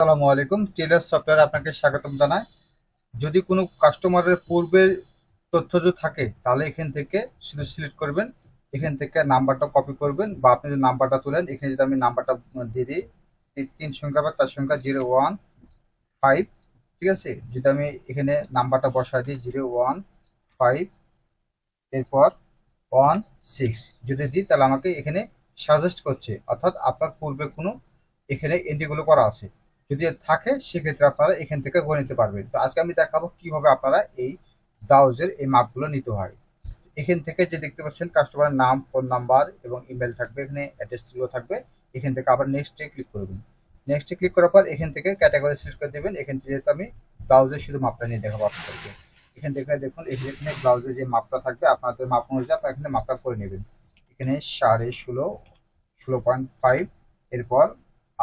আসসালামু আলাইকুম। Teller software আপনাকে স্বাগতম জানাই। যদি কোনো কাস্টমারের পূর্বের তথ্য যদি থাকে, তাহলে এখান থেকে শুধু সিলেক্ট করবেন। এখান থেকে নাম্বারটা কপি করবেন বা আপনি যদি নাম্বারটা তুলেন, এখানে যদি আমি নাম্বারটা দিয়ে দিই, তিন সংখ্যা বা চার সংখ্যা, জিরো, ওয়ান, ফাইভ, ঠিক আছে? যদি আমি এখানে নাম্বারটা বসাই দিই, জিরো, ওয়ান, ফাইভ, এরপর ওয়ান, সিক্স, যদি দিই, তাহলে আমাকে এখানে সাজেস্ট করছে। অর্থাৎ আপনার পূর্বে কোনো এখানে এন্ট্রিগুলো করা আছে। যদি থাকে, সেক্ষেত্রে আপনারা এখান থেকে গড়ে নিতে পারবেন। তো আজকে আমি দেখাবো কীভাবে আপনারা এই ব্লাউজের এই মাপগুলো নিতে হয়। এখান থেকে যে দেখতে পাচ্ছেন কাস্টমারের নাম ফোন নাম্বার এবং ইমেল থাকবে, এখানে অ্যাড্রেসগুলো থাকবে। এখান থেকে আবার নেক্সটে ক্লিক করবেন। নেক্সটে ক্লিক করার পর এখান থেকে ক্যাটাগরি সিলেক্ট করে দেবেন। এখান থেকে যেহেতু আমি ব্লাউজের শুধু মাপটা নিয়ে দেখাবো আপনাদেরকে। এখান থেকে দেখুন এখানে ব্লাউজের যে মাপটা থাকবে আপনাদের মাপ অনুযায়ী আপনারা এখানে মাপটা করে নেবেন। এখানে সাড়ে ষোলো ষোলো পয়েন্ট ফাইভ এরপর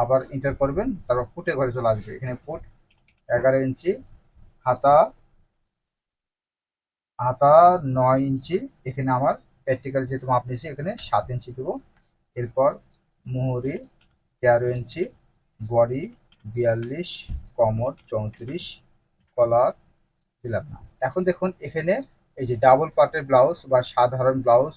আবার ইন্টার করবেন, তারপর ফুটে ঘরে চলে আসবে। এখানে ফুট এগারো ইঞ্চি, হাতা হাতা নয় ইঞ্চি, এখানে আমার প্র্যাকটিক্যাল যেহেতু মাপ নিয়েছি, এখানে সাত ইঞ্চি দেবো। এরপর মুহুরি তেরো ইঞ্চি, বডি বিয়াল্লিশ, কমর চৌত্রিশ, কলার দিলাম না। এখন দেখুন, এখানে এই যে ডাবল পার্টের ব্লাউজ বা সাধারণ ব্লাউজ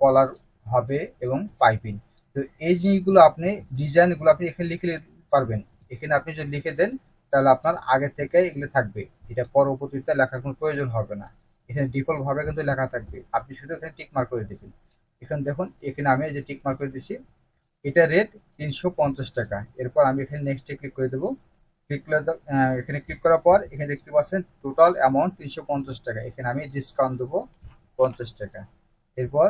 কলার হবে এবং পাইপিং তো এই জিনিসগুলো আপনি, ডিজাইনগুলো আপনি এখানে লিখে পারবেন। এখানে আপনি যদি লিখে দেন, তাহলে আপনার আগে থেকে এগুলো থাকবে। এটা পরবর্তীতে লেখার কোনো প্রয়োজন হবে না। এখানে ডিফল্ট ভাবে কিন্তু লেখা থাকবে। আপনি শুধু এখানে টিক মার্ক করে দেবেন। এখানে দেখুন, এখানে আমি যে টিক মার্ক করে দিচ্ছি এটা রেট তিনশো পঞ্চাশ টাকা। এরপর আমি এখানে নেক্সটে ক্লিক করে দেবো। ক্লিক করে এখানে ক্লিক করার পর এখানে দেখতে পাচ্ছেন টোটাল অ্যামাউন্ট তিনশো পঞ্চাশ টাকা। এখানে আমি ডিসকাউন্ট দেবো পঞ্চাশ টাকা। এরপর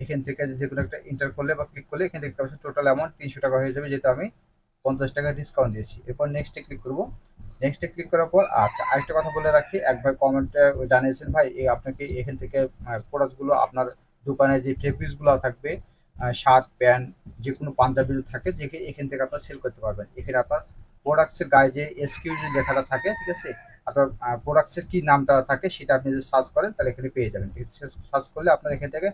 এখান থেকে যে কোনো একটা ইন্টার করলে বা ক্লিক করলে এখানে দেখতে পাচ্ছেন টোটাল অ্যামাউন্ট তিনশো টাকা হয়ে যাবে, যেটা আমি পঞ্চাশ টাকা ডিসকাউন্ট দিয়েছি। এরপর নেক্সটে ক্লিক করব। নেক্সটে ক্লিক করার পর আচ্ছা আরেকটা কথা বলে রাখি। এক ভাই কমেন্টে জানিয়েছেন ভাই আপনাকে এখান থেকে প্রোডাক্টগুলো আপনার দোকানে যে ফেব্রিক্সগুলো থাকবে শার্ট প্যান্ট যে কোনো পাঞ্জাবি থাকে, যে এখান থেকে আপনার সেল করতে পারবেন। এখানে আপনার প্রোডাক্টসের গায়ে যে এসকিউ যে লেখাটা থাকে, ঠিক আছে? আপনার প্রোডাক্টসের কী নামটা থাকে, সেটা আপনি যদি সার্চ করেন, তাহলে এখানে পেয়ে যাবেন। ঠিক আছে? সার্চ করলে আপনার এখান থেকে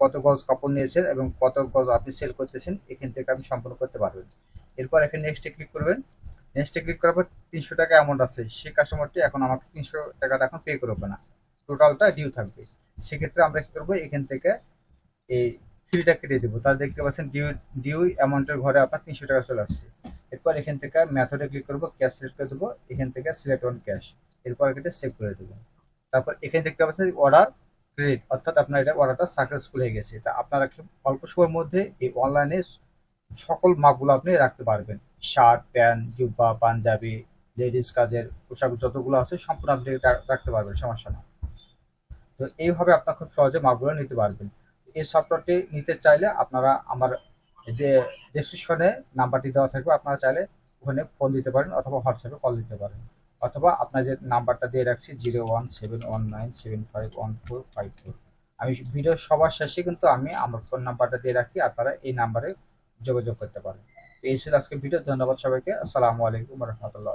কত গজ কাপড় নিয়েছেন এবং কত গজ আপনি সেল করতেছেন, এখান থেকে আপনি সম্পূর্ণ করতে পারবেন। এরপর এখানে নেক্সটে ক্লিক করবেন। নেক্সটে ক্লিক করার পর তিনশো টাকা অ্যামাউন্ট আছে। সেই কাস্টমারটি এখন আমাকে তিনশো টাকাটা এখন পে করবে না। টোটালটা ডিউ থাকবে। সেক্ষেত্রে আমরা কী করব? এখান থেকে এই থ্রিটা কেটে দেবো। তাহলে দেখতে পাচ্ছেন ডিউ ডিউ অ্যামাউন্টের ঘরে আপনার তিনশো টাকা চলে আসছে। এরপর এখান থেকে ম্যাথডে ক্লিক করব ক্যাশ সিলেক্ট করে দেবো। এখান থেকে সিলেক্ট অন ক্যাশ এরপর এটা সেভ করে দেবো। তারপর এখানে দেখতে পাচ্ছেন অর্ডার ক্রেডিট অর্থাৎ আপনার এটা অর্ডারটা সাকসেসফুল হয়ে গেছে। তা আপনারা অল্প সময়ের মধ্যে এই অনলাইনে সকল মাপগুলো আপনি রাখতে পারবেন। শার্ট প্যান্ট জুব্বা, পাঞ্জাবি লেডিস কাজের পোশাক যতগুলো আছে সম্পূর্ণ আপনি রাখতে পারবেন, সমস্যা না তো এইভাবে আপনার খুব সহজে মাপগুলো নিতে পারবেন। এই সফটওয়্যারটি নিতে চাইলে আপনারা আমার ডেসক্রিপশনে নাম্বারটি দেওয়া থাকবে, আপনারা চাইলে ওখানে ফোন দিতে পারেন অথবা হোয়াটসঅ্যাপে কল দিতে পারেন। অথবা আপনাদের নাম্বারটা দিয়ে রাখছি zero one seven one nine seven five one four five four. আমি ভিডিও সবার শেষে কিন্তু আমি আমার ফোন নাম্বারটা দিয়ে রাখি, আপনারা এই নাম্বারে যোগাযোগ করতে পারেন। এই ছিল আজকে ভিডিও, ধন্যবাদ সবাইকে। আসসালামু আলাইকুম রহমতুল্লাহ